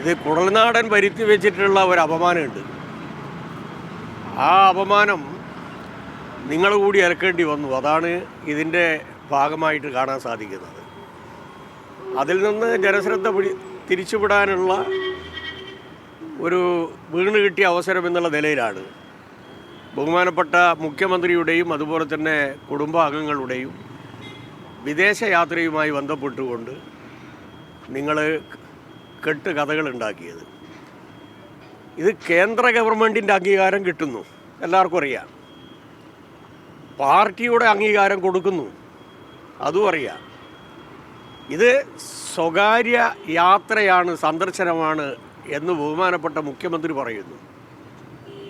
ഇത് കുടൽനാടൻ വരുത്തി വെച്ചിട്ടുള്ള ഒരു അപമാനമുണ്ട്. ആ അപമാനം നിങ്ങൾ കൂടി ഇറക്കേണ്ടി വന്നു. അതാണ് ഇതിന്റെ ഭാഗമായിട്ട് കാണാൻ സാധിക്കുന്നത്. അതിൽ നിന്ന് ജനശ്രദ്ധ പിടി തിരിച്ചുവിടാനുള്ള ഒരു വീണ് കിട്ടിയ അവസരം എന്നുള്ള നിലയിലാണ്. ബഹുമാനപ്പെട്ട മുഖ്യമന്ത്രിയുടെയും അതുപോലെ തന്നെ കുടുംബാംഗങ്ങളുടെയും വിദേശയാത്രയുമായി ബന്ധപ്പെട്ടുകൊണ്ട് നിങ്ങൾ കെട്ട് കഥകൾ ഉണ്ടാക്കിയത് ഇത് കേന്ദ്ര ഗവൺമെന്റിന്റെ അംഗീകാരം കിട്ടുന്നു. എല്ലാവർക്കും അറിയാം. പാർട്ടിയുടെ അംഗീകാരം കൊടുക്കുന്നു. അതും അറിയാം. ഇത് സ്വകാര്യ യാത്രയാണ് സന്ദർശനമാണ് എന്ന് ബഹുമാനപ്പെട്ട മുഖ്യമന്ത്രി പറയുന്നു.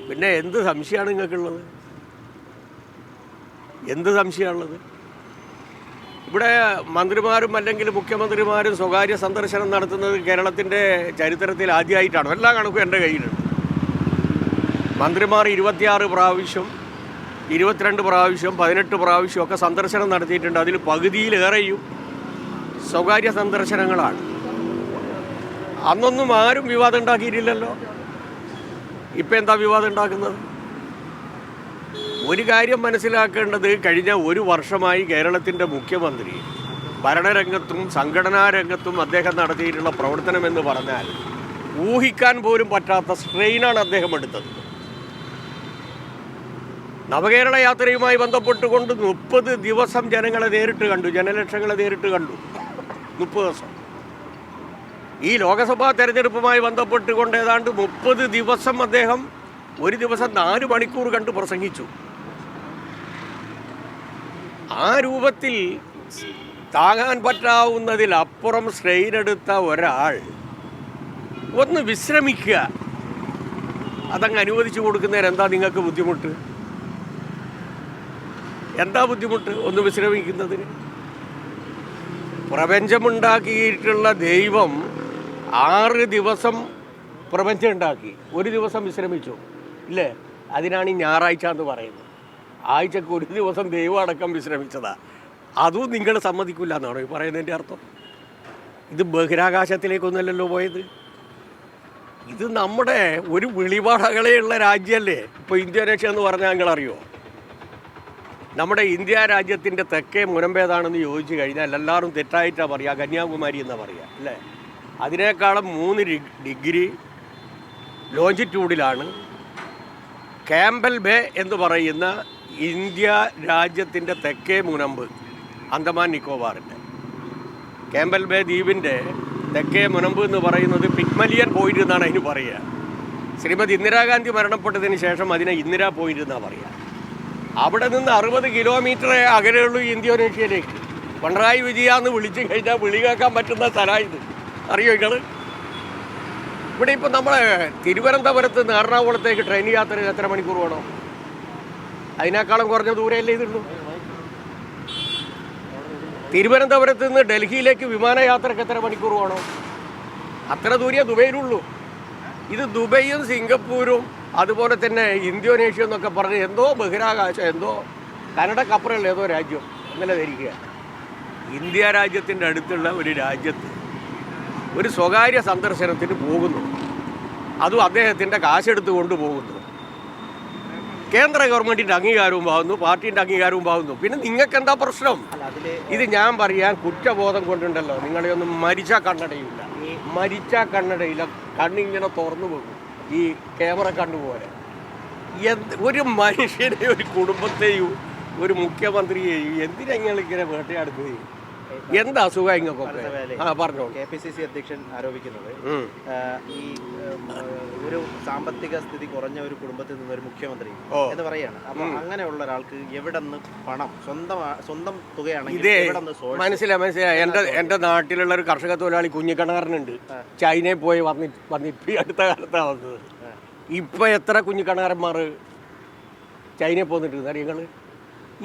പിന്നെ എന്ത് സംശയമാണ് നിങ്ങൾക്കുള്ളത്? എന്ത് സംശയമാണുള്ളത്? ഇവിടെ മന്ത്രിമാരും അല്ലെങ്കിൽ മുഖ്യമന്ത്രിമാരും സ്വകാര്യ സന്ദർശനം നടത്തുന്നത് കേരളത്തിന്റെ ചരിത്രത്തിൽ ആദ്യമായിട്ടാണ്. എല്ലാ കണക്കും എന്റെ കയ്യിലുണ്ട്. മന്ത്രിമാർ ഇരുപത്തിയാറ് പ്രാവശ്യം ഇരുപത്തിരണ്ട് പ്രാവശ്യം പതിനെട്ട് പ്രാവശ്യം ഒക്കെ സന്ദർശനം നടത്തിയിട്ടുണ്ട്. അതിൽ പകുതിയിലേറെയും സ്വകാര്യ സന്ദർശനങ്ങളാണ്. അന്നൊന്നും ആരും വിവാദം ഉണ്ടാക്കിയിട്ടില്ലല്ലോ. ഇപ്പം എന്താ വിവാദം ഉണ്ടാക്കുന്നത്? ഒരു കാര്യം മനസ്സിലാക്കേണ്ടത് കഴിഞ്ഞ ഒരു വർഷമായി കേരളത്തിന്റെ മുഖ്യമന്ത്രി ഭരണരംഗത്തും സംഘടനാ രംഗത്തും അദ്ദേഹം നടത്തിയിട്ടുള്ള പ്രവർത്തനം എന്ന് പറഞ്ഞാൽ ഊഹിക്കാൻ പോലും പറ്റാത്ത സ്ട്രെയിനാണ് അദ്ദേഹം എടുത്തത്. നവകേരള യാത്രയുമായി ബന്ധപ്പെട്ടുകൊണ്ട് മുപ്പത് ദിവസം ജനങ്ങളെ നേരിട്ട് കണ്ടു ജനലക്ഷങ്ങളെ നേരിട്ട് കണ്ടു. മുപ്പത് ദിവസം. ഈ ലോകസഭാ തെരഞ്ഞെടുപ്പുമായി ബന്ധപ്പെട്ടുകൊണ്ട് ഏതാണ്ട് മുപ്പത് ദിവസം അദ്ദേഹം ഒരു ദിവസം നാല് മണിക്കൂർ കണ്ട് പ്രസംഗിച്ചു. ആ രൂപത്തിൽ താങ്ങാൻ പറ്റാവുന്നതിലപ്പുറം സ്ട്രെയിൻ എടുത്ത ഒരാൾ ഒന്ന് വിശ്രമിക്കുക. അതങ്ങ് അനുവദിച്ചു കൊടുക്കുന്നതിന് എന്താ നിങ്ങൾക്ക് ബുദ്ധിമുട്ട്? എന്താ ബുദ്ധിമുട്ട് ഒന്ന് വിശ്രമിക്കുന്നതിന്? പ്രപഞ്ചമുണ്ടാക്കിയിട്ടുള്ള ദൈവം ആറ് ദിവസം പ്രപഞ്ചം ഉണ്ടാക്കി ഒരു ദിവസം വിശ്രമിച്ചു. ഇല്ലേ? അതിനാണ് ഈ ഞായറാഴ്ച എന്ന് പറയുന്നത്. ആഴ്ചക്ക് ഒരു ദിവസം ദൈവം അടക്കം വിശ്രമിച്ചതാ. അതും നിങ്ങൾ സമ്മതിക്കില്ല എന്നാണോ ഈ പറയുന്നതിന്റെ അർത്ഥം. ഇത് ബഹിരാകാശത്തിലേക്കൊന്നല്ലല്ലോ പോയത്. ഇത് നമ്മുടെ ഒരു വിളിപാടകളെയുള്ള രാജ്യമല്ലേ? ഇപ്പോൾ ഇന്തോനേഷ്യ എന്ന് പറഞ്ഞാൽ നിങ്ങൾ അറിയോ നമ്മുടെ ഇന്ത്യ രാജ്യത്തിന്റെ തെക്കേ മുനമ്പേതാണെന്ന് ചോദിച്ചു കഴിഞ്ഞാൽ എല്ലാവരും തെറ്റായിട്ടാണ് പറയുക കന്യാകുമാരി എന്നാണ് പറയുക അല്ലേ? അതിനേക്കാളും മൂന്ന് ഡിഗ്രി ലോഞ്ചിറ്റ്യൂഡിലാണ് ക്യാമ്പൽ ബേ എന്ന് പറയുന്ന ഇന്ത്യ രാജ്യത്തിന്റെ തെക്കേ മുനമ്പ് അന്തമാൻ നിക്കോബാറിന്റെ. കേമ്പൽ ബേ ദ്വീപിന്റെ തെക്കേ മുനമ്പ് എന്ന് പറയുന്നത് പിഗ്മലിയൻ പോയിന്റ് എന്നാണ് അതിന് പറയുക. ശ്രീമതി ഇന്ദിരാഗാന്ധി മരണപ്പെട്ടതിന് ശേഷം അതിനെ ഇന്ദിരാ പോയിന്റ് എന്നാണ് പറയുക. അവിടെ നിന്ന് അറുപത് കിലോമീറ്റർ അകലെയുള്ളൂ ഇന്തോനേഷ്യയിലേക്ക് പിണറായി വിജയ എന്ന് വിളിച്ചു കഴിഞ്ഞാൽ വിളി കേൾക്കാൻ പറ്റുന്ന സ്ഥലമാണ് ഇത് അറിയോ നിങ്ങൾ ഇവിടെ ഇപ്പം നമ്മൾ തിരുവനന്തപുരത്ത് നിന്ന് എറണാകുളത്തേക്ക് ട്രെയിൻ യാത്ര എത്ര മണിക്കൂർ വേണം? അതിനേക്കാളും കുറഞ്ഞ ദൂരമല്ലേ ഇതുള്ളൂ. തിരുവനന്തപുരത്ത് നിന്ന് ഡൽഹിയിലേക്ക് വിമാനയാത്രക്ക് എത്ര മണിക്കൂർ വേണം അത്ര ദൂരേ ദുബൈയിലുള്ളൂ. ഇത് ദുബൈയും സിംഗപ്പൂരും അതുപോലെ തന്നെ ഇന്തോനേഷ്യ എന്നൊക്കെ പറഞ്ഞ് എന്തോ ബഹിരാകാശം എന്തോ കനഡക്കപ്പുറമുള്ള ഏതോ രാജ്യം എന്നല്ല ധരിക്കുക. ഇന്ത്യ രാജ്യത്തിന്റെ അടുത്തുള്ള ഒരു രാജ്യത്ത് ഒരു സ്വകാര്യ സന്ദർശനത്തിന് പോകുന്നു. അതും അദ്ദേഹത്തിന്റെ കാശെടുത്ത് കൊണ്ടുപോകുന്നു കേന്ദ്ര ഗവൺമെന്റിന്റെ അംഗീകാരവും ആവുന്നു പാർട്ടീന്റെ അംഗീകാരവും ആവുന്നു. പിന്നെ നിങ്ങൾക്ക് എന്താ പ്രശ്നം ഇത് ഞാൻ പറയാൻ കുറ്റബോധം കൊണ്ടുണ്ടല്ലോ. നിങ്ങളെ ഒന്നും മരിച്ച കണ്ണടയില്ല. മരിച്ച കണ്ണടയില്ല. കണ്ണിങ്ങനെ തുറന്നു പോകും. ഈ ക്യാമറ കണ്ടുപോലെ എന്ത് ഒരു മനുഷ്യനെയും ഒരു കുടുംബത്തെയും ഒരു മുഖ്യമന്ത്രിയെയും എന്തിനാ ഇങ്ങനെ വേട്ടയാടുന്നത്? എന്ത് അസുഖം ഇങ്ങൾക്കൊക്കെ ആ പറഞ്ഞോ കെ പി സി സി അധ്യക്ഷൻ ആരോപിക്കുന്നത് ഈ ഒരു സാമ്പത്തിക സ്ഥിതി കുറഞ്ഞ ഒരു കുടുംബത്തിൽ നിന്ന് ഒരു മുഖ്യമന്ത്രി എന്ന് പറയാണ്. അപ്പൊ അങ്ങനെയുള്ള ഒരാൾക്ക് എവിടെ നിന്ന് പണം സ്വന്തം സ്വന്തം തുകയാണെങ്കിൽ മനസ്സിലായി മനസ്സിലായി. എന്റെ എന്റെ നാട്ടിലുള്ള ഒരു കർഷക തൊഴിലാളി കുഞ്ഞിക്കണകാരനുണ്ട് ചൈനയിൽ പോയി വന്നി വന്നിട്ട് അടുത്ത കാലത്താണ് വന്നത്. ഇപ്പൊ എത്ര കുഞ്ഞിക്കണകാരന്മാർ ചൈനയിൽ പോന്നിട്ടുണ്ട്? അറിയങ്ങൾ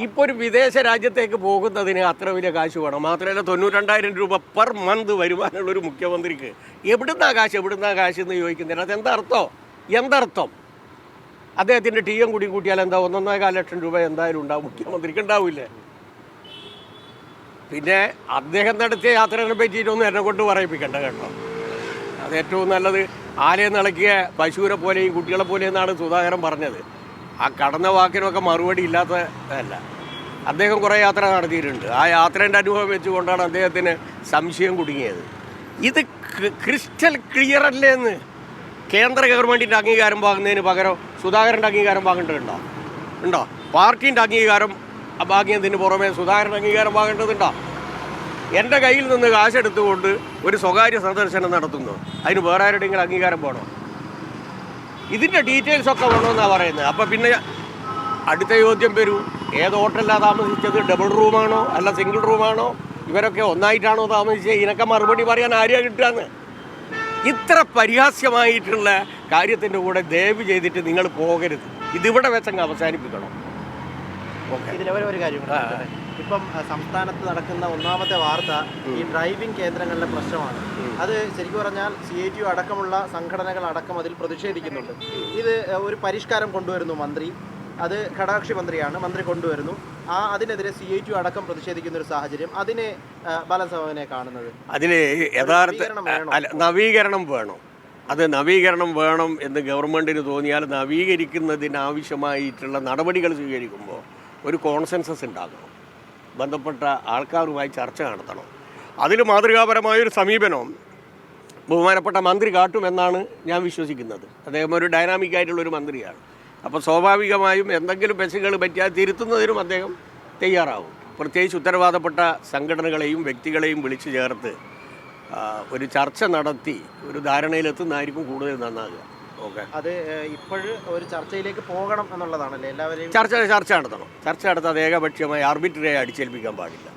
ഇപ്പോൾ ഒരു വിദേശ രാജ്യത്തേക്ക് പോകുന്നതിന് അത്ര വലിയ കാശ് വേണം. മാത്രമല്ല തൊണ്ണൂറ്റണ്ടായിരം രൂപ പെർ മന്ത് വരുമാനമുള്ള ഒരു മുഖ്യമന്ത്രിക്ക് എവിടുന്നാ കാശ് എവിടുന്നാ കാശ് എന്ന് ചോദിക്കുന്നതിന് അത് എന്തർത്ഥം? എന്തർത്ഥം? അദ്ദേഹത്തിന്റെ ടി എം കൂടി കൂട്ടിയാൽ എന്താ ഒന്നൊന്നേകാൽ ലക്ഷം രൂപ എന്തായാലും ഉണ്ടാവും. മുഖ്യമന്ത്രിക്ക് ഉണ്ടാവില്ലേ? പിന്നെ അദ്ദേഹം നടത്തിയ യാത്രകളെ പറ്റിയിട്ടൊന്നും എന്നെ കൊണ്ട് പറയിപ്പിക്കണ്ട കേട്ടോ. അത് ഏറ്റവും നല്ലത് ആലയം നിളക്കിയ പശുവിനെ പോലെയും കുട്ടികളെ പോലെയെന്നാണ് സുധാകരൻ പറഞ്ഞത്. ആ കടന്ന വാക്കിനൊക്കെ മറുപടി ഇല്ലാത്തതല്ല അദ്ദേഹം കുറേ യാത്ര നടത്തിയിട്ടുണ്ട്. ആ യാത്രേന്റെ അനുഭവം വെച്ചുകൊണ്ടാണ് അദ്ദേഹത്തിന് സംശയം കുടുങ്ങിയത്. ഇത് ക്രിസ്റ്റൽ ക്ലിയർ അല്ലേ എന്ന് കേന്ദ്ര ഗവൺമെന്റിന്റെ അംഗീകാരം വാങ്ങുന്നതിന് പകരം സുധാകരന്റെ അംഗീകാരം വാങ്ങേണ്ടതുണ്ടോ? ഉണ്ടോ? പാർട്ടീന്റെ അംഗീകാരം വാങ്ങിയതിന് പുറമെ സുധാകരന്റെ അംഗീകാരം വാങ്ങേണ്ടതുണ്ടോ? എന്റെ കയ്യിൽ നിന്ന് കാശെടുത്തുകൊണ്ട് ഒരു സ്വകാര്യ സന്ദർശനം നടത്തുന്നു. അതിന് വേറെ ആരുടെയെങ്കിലും അംഗീകാരം വേണോ? ഇതിന്റെ ഡീറ്റെയിൽസ് ഒക്കെ വേണമെന്നാണ് പറയുന്നത്. അപ്പം പിന്നെ അടുത്ത ചോദ്യം വരൂ. ഏത് ഹോട്ടലിലാണ് താമസിച്ചത്? ഡബിൾ റൂമാണോ അല്ല സിംഗിൾ റൂമാണോ ഇവരൊക്കെ ഒന്നായിട്ടാണോ താമസിച്ചത്? ഇതിനൊക്കെ മറുപടി പറയാൻ ആരെയാ കിട്ടുകയെന്ന് ഇത്ര പരിഹാസ്യമായിട്ടുള്ള കാര്യത്തിന്റെ കൂടെ ദയവ് ചെയ്തിട്ട് നിങ്ങൾ പോകരുത്. ഇതിവിടെ വെച്ചങ്ങ് അവസാനിപ്പിക്കണം. ഓക്കെ ഒരു കാര്യം? ഇപ്പം സംസ്ഥാനത്ത് നടക്കുന്ന ഒന്നാമത്തെ വാർത്ത ഈ ഡ്രൈവിംഗ് കേന്ദ്രങ്ങളിലെ പ്രശ്നമാണ്. അത് ശരിക്കും പറഞ്ഞാൽ സി ഐ ടി യു അടക്കമുള്ള സംഘടനകൾ അടക്കം അതിൽ പ്രതിഷേധിക്കുന്നുണ്ട്. ഇത് ഒരു പരിഷ്കാരം കൊണ്ടുവരുന്നു മന്ത്രി. അത് ഘടകക്ഷി മന്ത്രിയാണ്. മന്ത്രി കൊണ്ടുവരുന്നു. ആ അതിനെതിരെ സി ഐ ടി അടക്കം പ്രതിഷേധിക്കുന്ന ഒരു സാഹചര്യം അതിനെ ബാലസഭവനെ കാണുന്നത്. അതിന് യഥാർത്ഥ നവീകരണം വേണം? അത് നവീകരണം വേണം എന്ന് ഗവൺമെന്റിന് തോന്നിയാൽ നവീകരിക്കുന്നതിന് ആവശ്യമായിട്ടുള്ള നടപടികൾ സ്വീകരിക്കുമ്പോൾ ഒരു കോൺസെൻസസ് ഉണ്ടാകണം. ബന്ധപ്പെട്ട ആൾക്കാരുമായി ചർച്ച നടത്തണം. അതിൽ മാതൃകാപരമായൊരു സമീപനം ബഹുമാനപ്പെട്ട മന്ത്രി കാട്ടുമെന്നാണ് ഞാൻ വിശ്വസിക്കുന്നത്. അദ്ദേഹം ഒരു ഡൈനാമിക് ആയിട്ടുള്ള ഒരു മന്ത്രിയാണ്. അപ്പോൾ സ്വാഭാവികമായും എന്തെങ്കിലും പെശകൾ പറ്റിയാൽ തിരുത്തുന്നതിനും അദ്ദേഹം തയ്യാറാവും. പ്രത്യേകിച്ച് ഉത്തരവാദപ്പെട്ട സംഘടനകളെയും വ്യക്തികളെയും വിളിച്ചു ചേർത്ത് ഒരു ചർച്ച നടത്തി ഒരു ധാരണയിലെത്തുന്നതായിരിക്കും കൂടുതൽ നന്നാകുക. അത് ഇപ്പോഴ് ഒരു ചർച്ചയിലേക്ക് പോകണം എന്നുള്ളതാണല്ലേ എല്ലാവരെയും ചർച്ച ചർച്ച നടത്തണം. ചർച്ച നടത്താതെ ഏകപക്ഷീയമായി ആർബിട്രറി അടിച്ചേൽപ്പിക്കാൻ പാടില്ല.